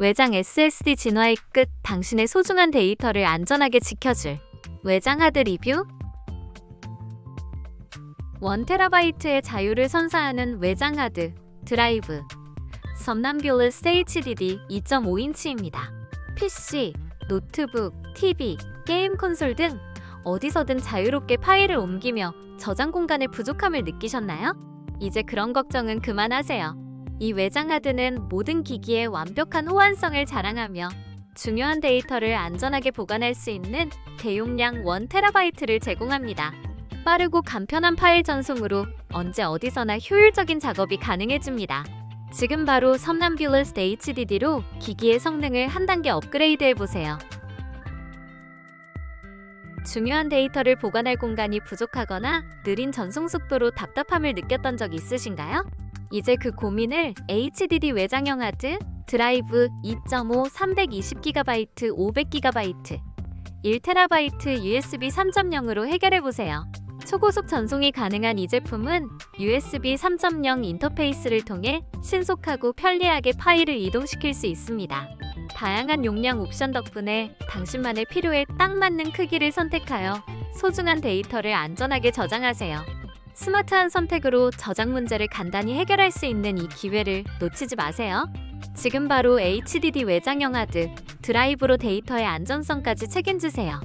외장 SSD 진화의 끝 당신의 소중한 데이터를 안전하게 지켜줄 외장 하드 리뷰 1TB의 자유를 선사하는 외장 하드 드라이브 섬남뷸러스 HDD 2.5인치입니다. PC, 노트북, TV, 게임 콘솔 등 어디서든 자유롭게 파일을 옮기며 저장 공간의 부족함을 느끼셨나요? 이제 그런 걱정은 그만하세요. 이 외장 하드는 모든 기기의 완벽한 호환성을 자랑하며 중요한 데이터를 안전하게 보관할 수 있는 대용량 1TB를 제공합니다. 빠르고 간편한 파일 전송으로 언제 어디서나 효율적인 작업이 가능해집니다. 지금 바로 섬남뷸러스 HDD로 기기의 성능을 한 단계 업그레이드 해보세요. 중요한 데이터를 보관할 공간이 부족하거나 느린 전송 속도로 답답함을 느꼈던 적 있으신가요? 이제 그 고민을 HDD 외장형 하드, 드라이브 2.5 320GB, 500GB, 1TB USB 3.0으로 해결해 보세요. 초고속 전송이 가능한 이 제품은 USB 3.0 인터페이스를 통해 신속하고 편리하게 파일을 이동시킬 수 있습니다. 다양한 용량 옵션 덕분에 당신만의 필요에 딱 맞는 크기를 선택하여 소중한 데이터를 안전하게 저장하세요. 스마트한 선택으로 저장 문제를 간단히 해결할 수 있는 이 기회를 놓치지 마세요. 지금 바로 HDD 외장형 하드, 드라이브로 데이터의 안전성까지 책임지세요.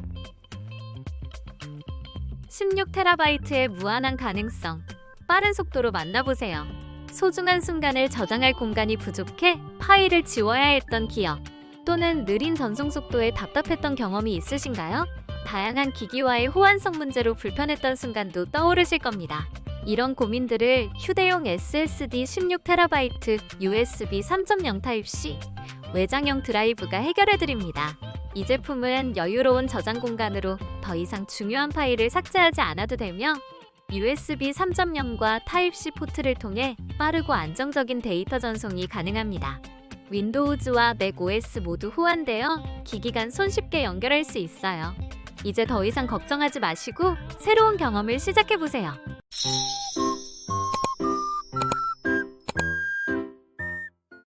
16TB의 무한한 가능성, 빠른 속도로 만나보세요. 소중한 순간을 저장할 공간이 부족해 파일을 지워야 했던 기억, 또는 느린 전송 속도에 답답했던 경험이 있으신가요? 다양한 기기와의 호환성 문제로 불편했던 순간도 떠오르실 겁니다. 이런 고민들을 휴대용 SSD 16TB USB 3.0 타입C 외장형 드라이브가 해결해 드립니다. 이 제품은 여유로운 저장 공간으로 더 이상 중요한 파일을 삭제하지 않아도 되며 USB 3.0과 타입C 포트를 통해 빠르고 안정적인 데이터 전송이 가능합니다. 윈도우즈와 맥 OS 모두 호환되어 기기 간 손쉽게 연결할 수 있어요. 이제 더 이상 걱정하지 마시고 새로운 경험을 시작해 보세요.